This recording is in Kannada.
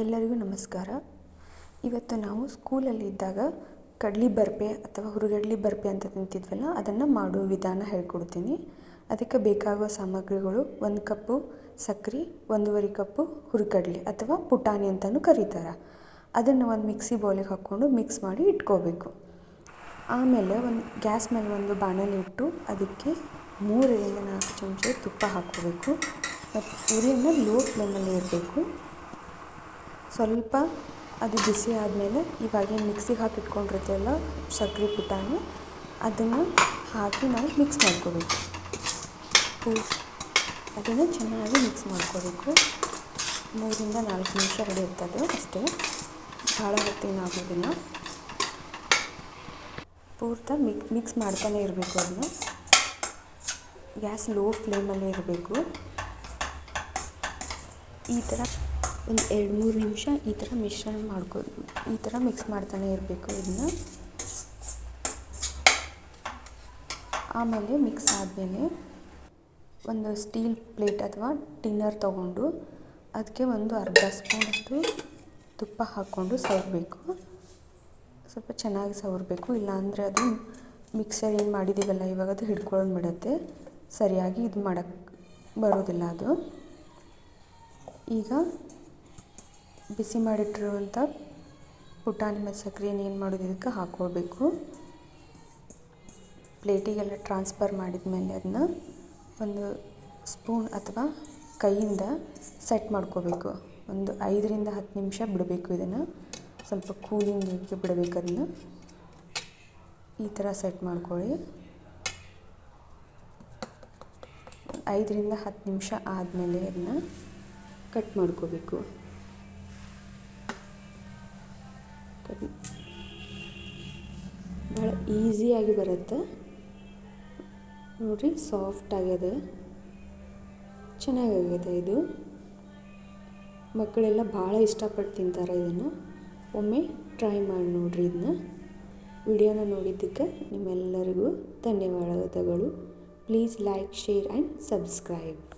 ಎಲ್ಲರಿಗೂ ನಮಸ್ಕಾರ. ಇವತ್ತು ನಾವು ಸ್ಕೂಲಲ್ಲಿ ಇದ್ದಾಗ ಕಡ್ಲೆ ಬರ್ಪೆ ಅಥವಾ ಹುರಿಗಡ್ಲಿ ಬರ್ಪೆ ಅಂತ ತಿಂತಿದ್ವಲ್ಲ, ಅದನ್ನು ಮಾಡುವ ವಿಧಾನ ಹೇಳ್ಕೊಡ್ತೀನಿ. ಅದಕ್ಕೆ ಬೇಕಾಗುವ ಸಾಮಗ್ರಿಗಳು ಒಂದು ಕಪ್ಪು ಸಕ್ಕರೆ ಒಂದೂವರೆ ಕಪ್ಪು ಹುರಿಗಡ್ಲೆ ಅಥವಾ ಪುಟಾಣಿ ಅಂತಲೂ ಕರೀತಾರೆ. ಅದನ್ನು ಒಂದು ಮಿಕ್ಸಿ ಬೌಲಿಗೆ ಹಾಕ್ಕೊಂಡು ಮಿಕ್ಸ್ ಮಾಡಿ ಇಟ್ಕೋಬೇಕು. ಆಮೇಲೆ ಒಂದು ಗ್ಯಾಸ್ ಮೇಲೆ ಒಂದು ಬಾಣಲಿ ಇಟ್ಟು ಅದಕ್ಕೆ ಮೂರರಿಂದ ನಾಲ್ಕು ಚಮಚ ತುಪ್ಪ ಹಾಕ್ಕೋಬೇಕು. ಮತ್ತು ಉರಿಯನ್ನು ಲೋ ಫ್ಲೇಮಲ್ಲಿ ಇರಬೇಕು ಸ್ವಲ್ಪ ಅದು ಬಿಸಿ ಆದಮೇಲೆ ಇವಾಗೇನು ಮಿಕ್ಸಿಗೆ ಹಾಕಿ ಇಟ್ಕೊಂಡಿರ್ತೀವಲ್ಲ ಸಕ್ರೆ ಪುಟಾಣಿ, ಅದನ್ನು ಹಾಕಿ ನಾವು ಮಿಕ್ಸ್ ಮಾಡ್ಕೋಬೇಕು. ಅದನ್ನು ಚೆನ್ನಾಗಿ ಮಿಕ್ಸ್ ಮಾಡ್ಕೋಬೇಕು. ಮೂರರಿಂದ ನಾಲ್ಕು ನಿಮಿಷ ಹಿಡಿಯುತ್ತದೆ ಅಷ್ಟೇ. ಭಾಳ ಹೊತ್ತೇನು ಆಗೋದಿಲ್ಲ. ಪೂರ್ತಿ ಮಿಕ್ ಮಿಕ್ಸ್ ಮಾಡ್ತಾನೆ ಇರಬೇಕು ಅದನ್ನು. ಗ್ಯಾಸ್ ಲೋ ಫ್ಲೇಮಲ್ಲೇ ಇರಬೇಕು. ಈ ಥರ ಒಂದು ಎರಡು ಮೂರು ನಿಮಿಷ ಈ ಥರ ಮಿಶ್ರಣ ಮಾಡ್ಕೊ, ಈ ಥರ ಮಿಕ್ಸ್ ಮಾಡ್ತಾನೆ ಇರಬೇಕು ಇದನ್ನ. ಆಮೇಲೆ ಮಿಕ್ಸ್ ಆದಮೇಲೆ ಒಂದು ಸ್ಟೀಲ್ ಪ್ಲೇಟ್ ಅಥವಾ ಟಿನ್ನರ್ ತೊಗೊಂಡು ಅದಕ್ಕೆ ಒಂದು ಅರ್ಧ ಸ್ಪೂನಷ್ಟು ತುಪ್ಪ ಹಾಕ್ಕೊಂಡು ಸವರಬೇಕು. ಸ್ವಲ್ಪ ಚೆನ್ನಾಗಿ ಸವರಬೇಕು, ಇಲ್ಲಾಂದರೆ ಅದು ಮಿಕ್ಸರ್ ಏನು ಮಾಡಿದ್ದೀವಲ್ಲ ಇವಾಗ ಅದು ಹಿಡ್ಕೊಂಡು ಬಿಡುತ್ತೆ. ಸರಿಯಾಗಿ ಇದು ಮಾಡೋಕ್ಕೆ ಬರೋದಿಲ್ಲ ಅದು. ಈಗ ಬಿಸಿ ಮಾಡಿಟ್ಟಿರುವಂಥ ಪುಟಾಣಿ ಮತ್ತು ಸಕ್ಕರೆಯನ್ನು ಏನು ಮಾಡೋದು, ಇದಕ್ಕೆ ಹಾಕ್ಕೊಳ್ಬೇಕು ಪ್ಲೇಟಿಗೆಲ್ಲ ಟ್ರಾನ್ಸ್ಫರ್ ಮಾಡಿದ ಮೇಲೆ ಅದನ್ನ ಒಂದು ಸ್ಪೂನ್ ಅಥವಾ ಕೈಯಿಂದ ಸೆಟ್ ಮಾಡ್ಕೋಬೇಕು. ಒಂದು ಐದರಿಂದ ಹತ್ತು ನಿಮಿಷ ಬಿಡಬೇಕು ಇದನ್ನು. ಸ್ವಲ್ಪ ಕೂಲಿಂಗಿಗೆ ಬಿಡಬೇಕು ಅದನ್ನು. ಈ ಥರ ಸೆಟ್ ಮಾಡ್ಕೊಳ್ಳಿ. ಐದರಿಂದ ಹತ್ತು ನಿಮಿಷ ಆದಮೇಲೆ ಅದನ್ನ ಕಟ್ ಮಾಡ್ಕೋಬೇಕು. ಭಾಳ ಈಸಿಯಾಗಿ ಬರುತ್ತೆ. ನೋಡಿರಿ ಸಾಫ್ಟ್ ಆಗ್ಯದ ಚೆನ್ನಾಗಾಗಿದೆ ಇದು. ಮಕ್ಕಳೆಲ್ಲ ಭಾಳ ಇಷ್ಟಪಟ್ಟು ತಿಂತಾರೆ ಇದನ್ನು. ಒಮ್ಮೆ ಟ್ರೈ ಮಾಡಿ ನೋಡಿರಿ ಇದನ್ನ. ವಿಡಿಯೋನ ನೋಡಿದ್ದಕ್ಕೆ ನಿಮ್ಮೆಲ್ಲರಿಗೂ ಧನ್ಯವಾದಗಳು. Please like share and subscribe